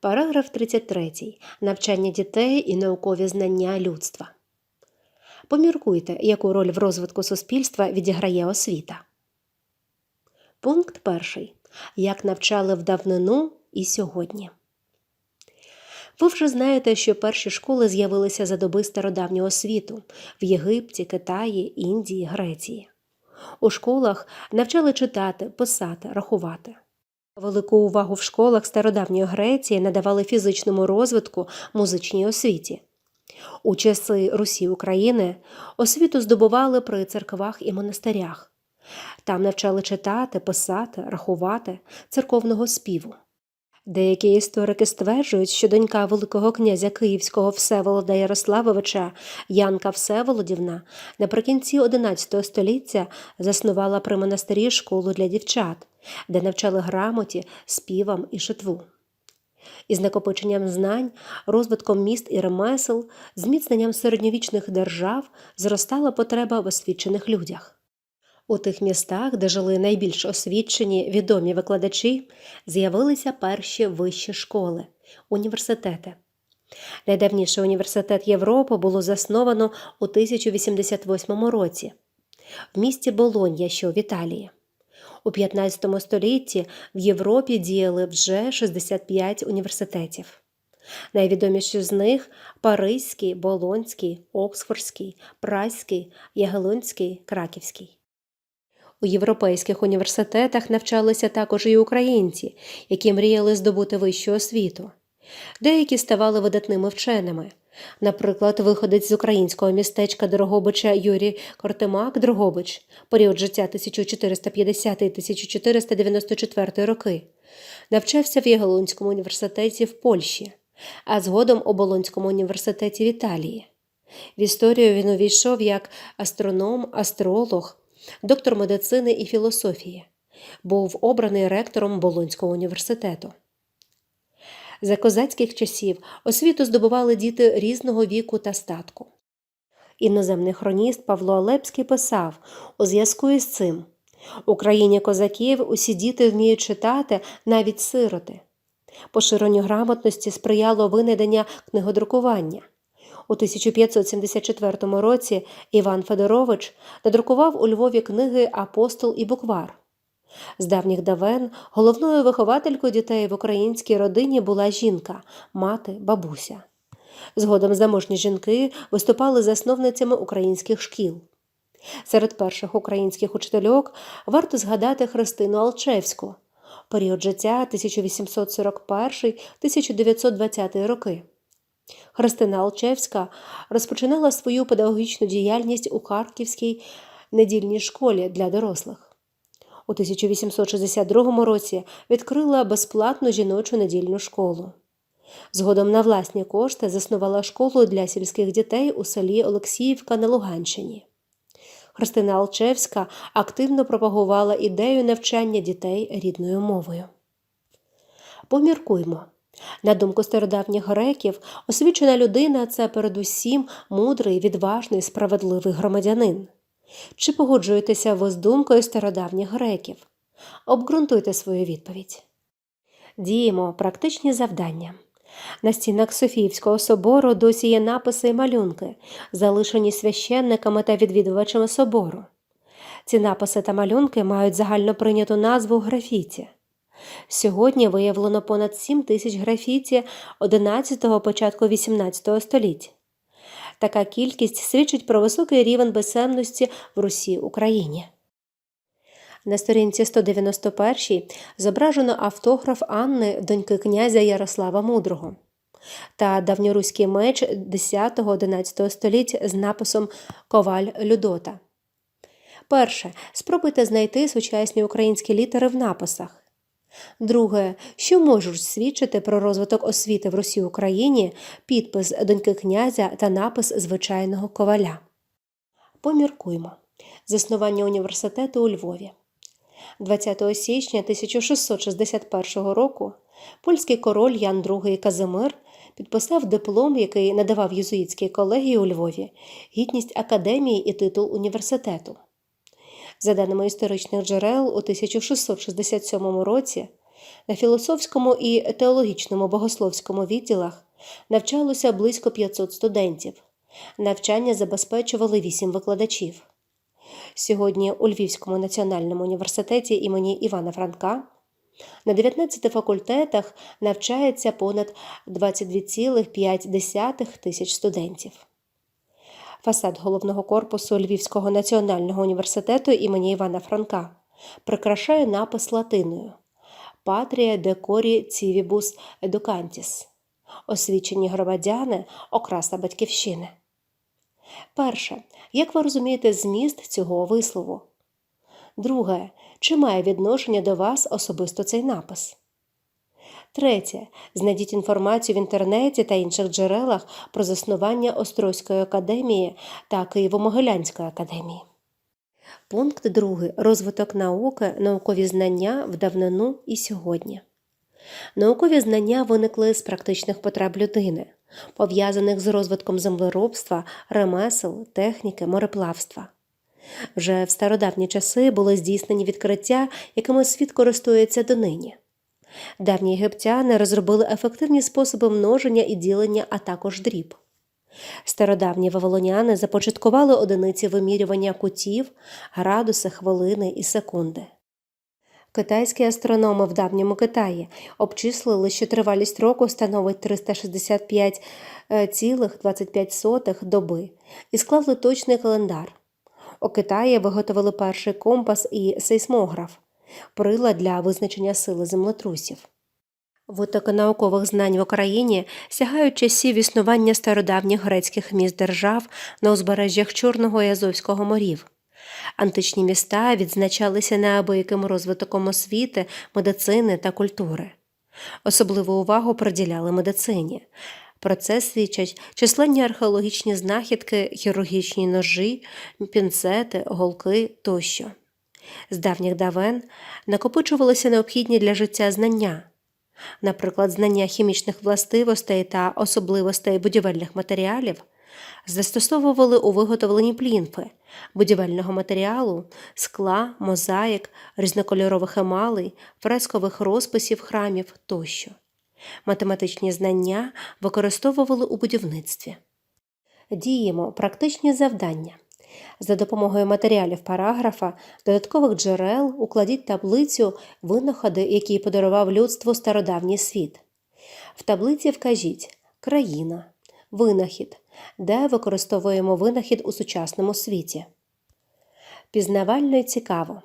Параграф 33. Навчання дітей і наукові знання людства. Поміркуйте, яку роль в розвитку суспільства відіграє освіта. Пункт перший. Як навчали в давнину і сьогодні. Ви вже знаєте, що перші школи з'явилися за доби стародавнього світу в Єгипті, Китаї, Індії, Греції. У школах навчали читати, писати, рахувати. Велику увагу в школах стародавньої Греції надавали фізичному розвитку, музичній освіті. У часи Русі України освіту здобували при церквах і монастирях. Там навчали читати, писати, рахувати, церковного співу. Деякі історики стверджують, що донька Великого князя Київського Всеволода Ярославовича Янка Всеволодівна наприкінці XI століття заснувала при монастирі школу для дівчат, де навчали грамоті, співам і шитву. Із накопиченням знань, розвитком міст і ремесел, зміцненням середньовічних держав зростала потреба в освічених людях. У тих містах, де жили найбільш освічені відомі викладачі, з'явилися перші вищі школи університети. Найдавніший університет Європи було засновано у 1088 році в місті Болонья, що в Італії. У 15 столітті в Європі діяли вже 65 університетів. Найвідоміші з них Паризький, Болонський, Оксфордський, Празький, Ягелонський, Краківський. У європейських університетах навчалися також і українці, які мріяли здобути вищу освіту. Деякі ставали видатними вченими. Наприклад, виходець з українського містечка Дорогобича Юрій Кортемак Дрогобич, період життя 1450-1494 роки, навчався в Ягелонському університеті в Польщі, а згодом у Болонському університеті в Італії. В історію він увійшов як астроном, астролог, доктор медицини і філософії, був обраний ректором Болонського університету. За козацьких часів освіту здобували діти різного віку та статку. Іноземний хроніст Павло Алепський писав у зв'язку із цим Україні козаків усі діти вміють читати навіть сироти. Поширенню грамотності сприяло винайдення книгодрукування. У 1574 році Іван Федорович надрукував у Львові книги Апостол і Буквар. З давніх давен головною вихователькою дітей в українській родині була жінка, мати, бабуся. Згодом заможні жінки виступали засновницями українських шкіл. Серед перших українських учительок варто згадати Христину Алчевську, період життя 1841-1920 роки. Христина Алчевська розпочинала свою педагогічну діяльність у Харківській недільній школі для дорослих. У 1862 році відкрила безплатну жіночу недільну школу. Згодом на власні кошти заснувала школу для сільських дітей у селі Олексіївка на Луганщині. Христина Алчевська активно пропагувала ідею навчання дітей рідною мовою. Поміркуймо. На думку стародавніх греків, освічена людина це передусім мудрий, відважний, справедливий громадянин. Чи погоджуєтеся ви з думкою стародавніх греків? Обґрунтуйте свою відповідь. Діємо практичні завдання. На стінах Софіївського собору досі є написи і малюнки, залишені священниками та відвідувачами собору. Ці написи та малюнки мають загально прийняту назву графіті. Сьогодні виявлено понад 7 тисяч графіті 11-го початку 18 століття. Така кількість свідчить про високий рівень писемності в Русі Україні. На сторінці 191 зображено автограф Анни, доньки князя Ярослава Мудрого та давньоруський меч 10-11 століть з написом Коваль Людота. Перше. Спробуйте знайти сучасні українські літери в написах. Друге, що можуть свідчити про розвиток освіти в Русі Україні, підпис доньки князя та напис звичайного коваля. Поміркуймо. Заснування університету у Львові. 20 січня 1661 року польський король Ян II Казимир підписав диплом, який надавав єзуїтській колегії у Львові, гідність академії і титул університету. За даними історичних джерел, у 1667 році На філософському і теологічному богословському відділах навчалося близько 500 студентів. Навчання забезпечували 8 викладачів. Сьогодні у Львівському національному університеті імені Івана Франка на 19 факультетах навчається понад 22,5 тисяч студентів. Фасад головного корпусу Львівського національного університету імені Івана Франка прикрашає напис латиною Патрія декорі цівібус едукантіс освічені громадяни окраса батьківщини. Перше. Як ви розумієте зміст цього вислову? Друге. Чи має відношення до вас особисто цей напис? Третє. Знайдіть інформацію в інтернеті та інших джерелах про заснування Острозької академії та Києво-Могилянської академії. Пункт 2. Розвиток науки, наукові знання в давнину і сьогодні. Наукові знання виникли з практичних потреб людини, пов'язаних з розвитком землеробства, ремесел, техніки, мореплавства. Вже в стародавні часи були здійснені відкриття, якими світ користується донині. Давні єгиптяни розробили ефективні способи множення і ділення, а також дріб. Стародавні вавилоняни започаткували одиниці вимірювання кутів, градуси, хвилини і секунди. Китайські астрономи в давньому Китаї обчислили, що тривалість року становить 365,25 доби і склали точний календар. У Китаї виготовили перший компас і сейсмограф прилад для визначення сили землетрусів. Витоки наукових знань в Україні сягають часів існування стародавніх грецьких міст держав на узбережжях Чорного і Азовського морів. Античні міста відзначалися неабияким розвитком освіти, медицини та культури. Особливу увагу приділяли медицині. Про це свідчать численні археологічні знахідки, хірургічні ножі, пінцети, голки тощо. З давніх давен накопичувалися необхідні для життя знання, наприклад, знання хімічних властивостей та особливостей будівельних матеріалів, застосовували у виготовленні плінфи, будівельного матеріалу, скла, мозаїк, різнокольорових емалей, фрескових розписів храмів тощо. Математичні знання використовували у будівництві. Діємо практичні завдання. За допомогою матеріалів параграфа, додаткових джерел укладіть таблицю винаходи, які подарував людству стародавній світ. В таблиці вкажіть країна, винахід, де використовуємо винахід у сучасному світі. Пізнавально і цікаво.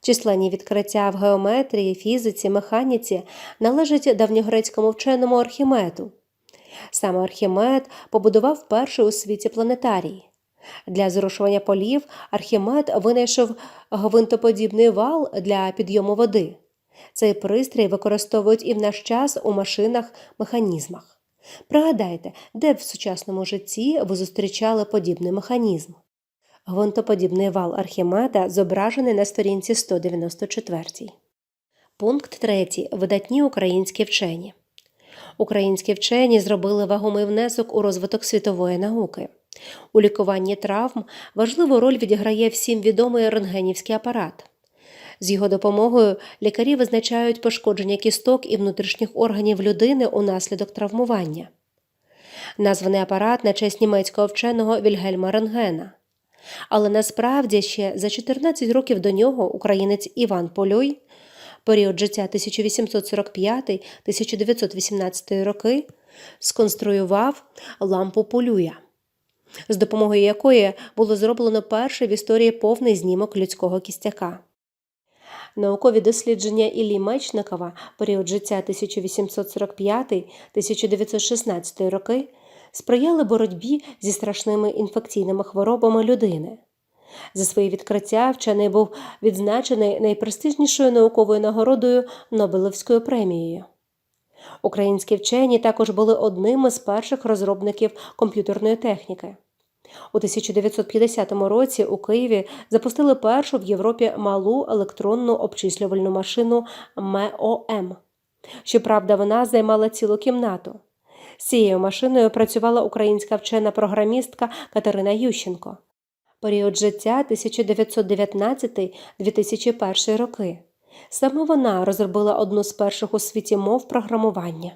Численні відкриття в геометрії, фізиці, механіці належать давньогрецькому вченому Архімеду. Саме Архімед побудував перший у світі планетарій. Для зрушування полів Архімед винайшов гвинтоподібний вал для підйому води. Цей пристрій використовують і в наш час у машинах, механізмах. Пригадайте, де в сучасному житті ви зустрічали подібний механізм. Гвинтоподібний вал Архімеда зображений на сторінці 194. Пункт 3. Видатні українські вчені. Українські вчені зробили вагомий внесок у розвиток світової науки. У лікуванні травм важливу роль відіграє всім відомий рентгенівський апарат. З його допомогою лікарі визначають пошкодження кісток і внутрішніх органів людини унаслідок травмування. Названий апарат на честь німецького вченого Вільгельма Рентгена. Але насправді ще за 14 років до нього українець Іван Польой, період життя 1845-1918 роки, сконструював лампу Полюя, з допомогою якої було зроблено перший в історії повний знімок людського кістяка. Наукові дослідження Іллі Мечникова, період життя 1845-1916 роки, сприяли боротьбі зі страшними інфекційними хворобами людини. За свої відкриття вчений був відзначений найпрестижнішою науковою нагородою Нобелевською премією. Українські вчені також були одними з перших розробників комп'ютерної техніки. У 1950 році у Києві запустили першу в Європі малу електронну обчислювальну машину МЕОМ. Щоправда, вона займала цілу кімнату. З цією машиною працювала українська вчена програмістка Катерина Ющенко. Період життя 1919-2001 роки. Саме вона розробила одну з перших у світі мов програмування.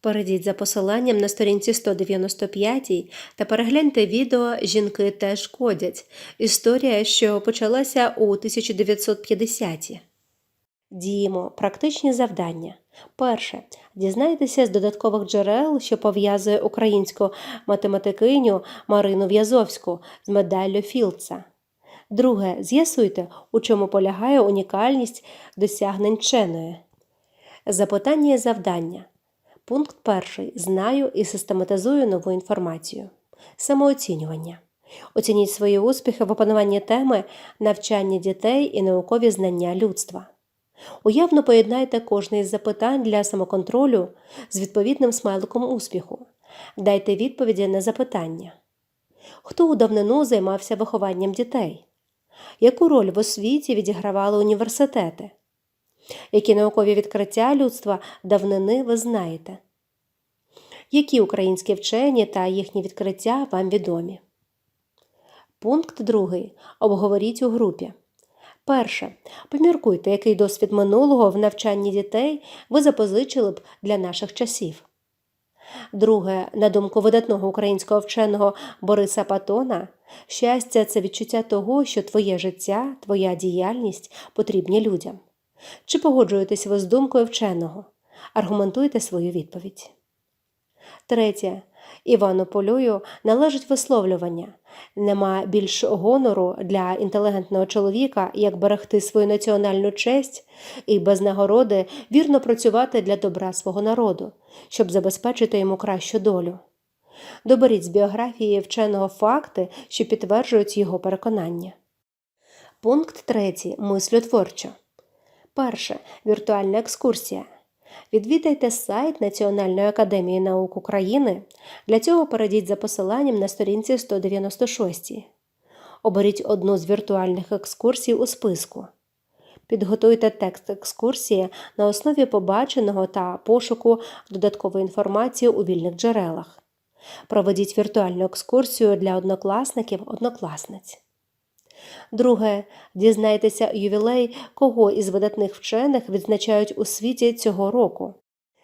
Перейдіть за посиланням на сторінці 195 та перегляньте відео Жінки теж кодять. Історія, що почалася у 1950-ті. Діємо практичні завдання. Перше. Дізнайтеся з додаткових джерел, що пов'язує українську математикиню Марину В'язовську з медаллю Філдса. Друге. З'ясуйте, у чому полягає унікальність досягнень вченої. Запитання і завдання. Пункт перший. Знаю і систематизую нову інформацію. Самооцінювання. Оцініть свої успіхи в опануванні теми навчання дітей і наукові знання людства. Уявно поєднайте кожне із запитань для самоконтролю з відповідним смайликом успіху. Дайте відповіді на запитання. Хто у давнину займався вихованням дітей? Яку роль в освіті відігравали університети? Які наукові відкриття людства давнини ви знаєте? Які українські вчені та їхні відкриття вам відомі? Пункт 2. Обговоріть у групі. Перше. Поміркуйте, який досвід минулого в навчанні дітей ви запозичили б для наших часів. Друге, на думку видатного українського вченого Бориса Патона, щастя це відчуття того, що твоє життя, твоя діяльність потрібні людям. Чи погоджуєтесь ви з думкою вченого? Аргументуйте свою відповідь. Третє. Івану Полюю належить висловлювання нема більш гонору для інтелігентного чоловіка, як берегти свою національну честь і без нагороди вірно працювати для добра свого народу, щоб забезпечити йому кращу долю. Доберіть з біографії вченого факти, що підтверджують його переконання. Пункт 3. Мислютворчо. Перше. Віртуальна екскурсія. Відвідайте сайт Національної академії наук України. Для цього перейдіть за посиланням на сторінці 196. Оберіть одну з віртуальних екскурсій у списку. Підготуйте текст екскурсії на основі побаченого та пошуку додаткової інформації у вільних джерелах. Проведіть віртуальну екскурсію для однокласників однокласниць. Друге, дізнайтеся ювілей, кого із видатних вчених відзначають у світі цього року.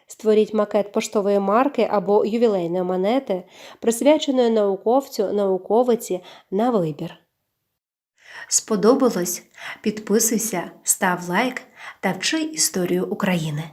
Створіть макет поштової марки або ювілейної монети, присвяченої науковцю, науковиці на вибір. Сподобалось? Підписуйся, став лайк та вчи історію України.